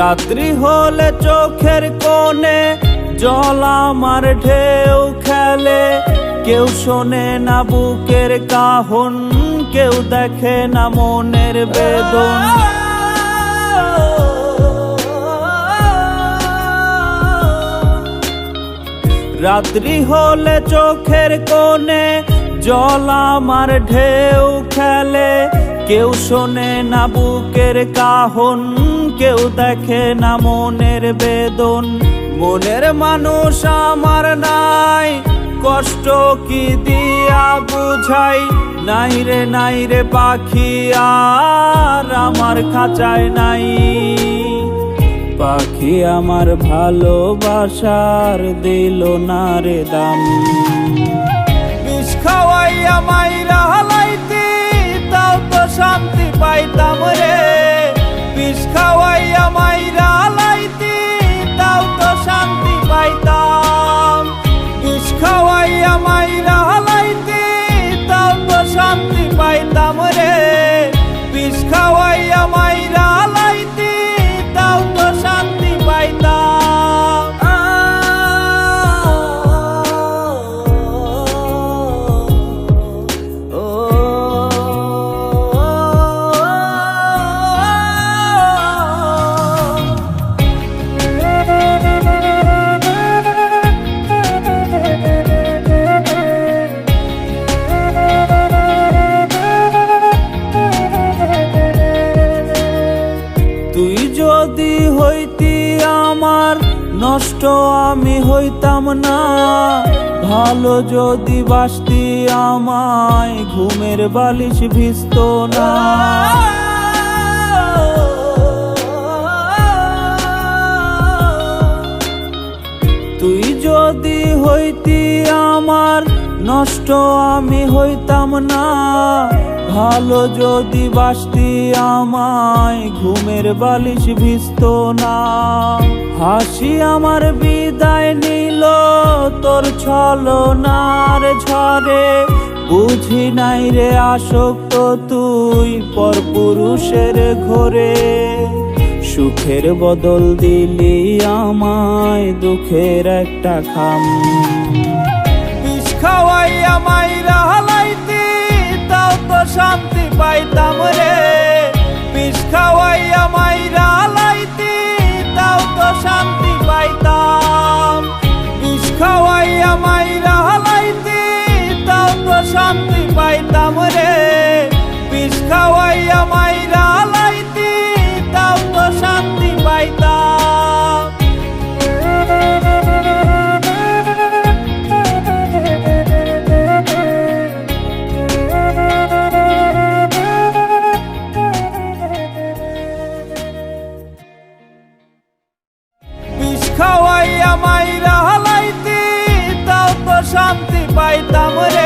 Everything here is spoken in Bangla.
রাত্রি হলে চোখের কোণে জল আমার ঢেউ খেলে। কেউ শোনে না বুকের কাহন, কেউ দেখে না মনের বেদন। রাত্রি হলে চোখের কোণে জল আমার ঢেউ খেলে। কেউ শোনে না বুকের কাহন, কেউ দেখে না মনের বেদন। মনের মানুষ আমার নাই, কষ্ট কি দিয়া বুঝাই? নাই রে নাই রে পাখি, আর আমার খাঁচায় নাই। পাখি আমার ভালোবাসার দিল না রে দাম। হালাইতি তাও তো শান্তি পাইতাম রে। নষ্ট আমি হইতাম না। ভালো যদি বাসতি আমায়, ঘুমের বালিশ ভিজত না। তুই যদি হইতি আমার, নষ্ট আমি হইতাম না। ভালো যদি বাসতি আমায়, ঘুমের বালিশ ভিজত না। হাসি আমার বিদায় নিল, তোর ছলনার ঝরে বুঝি নাই রে আসক্ত তুই পর পুরুষের ঘরে। সুখের বদল দিলি আমায়, দুঃখের একটা খাম। বিষ খাওয়াইয়া মাইরা হালাইতি তাও তো শান্তি পাইতাম রে। বিষ খাওয়াইয়া পাইতাম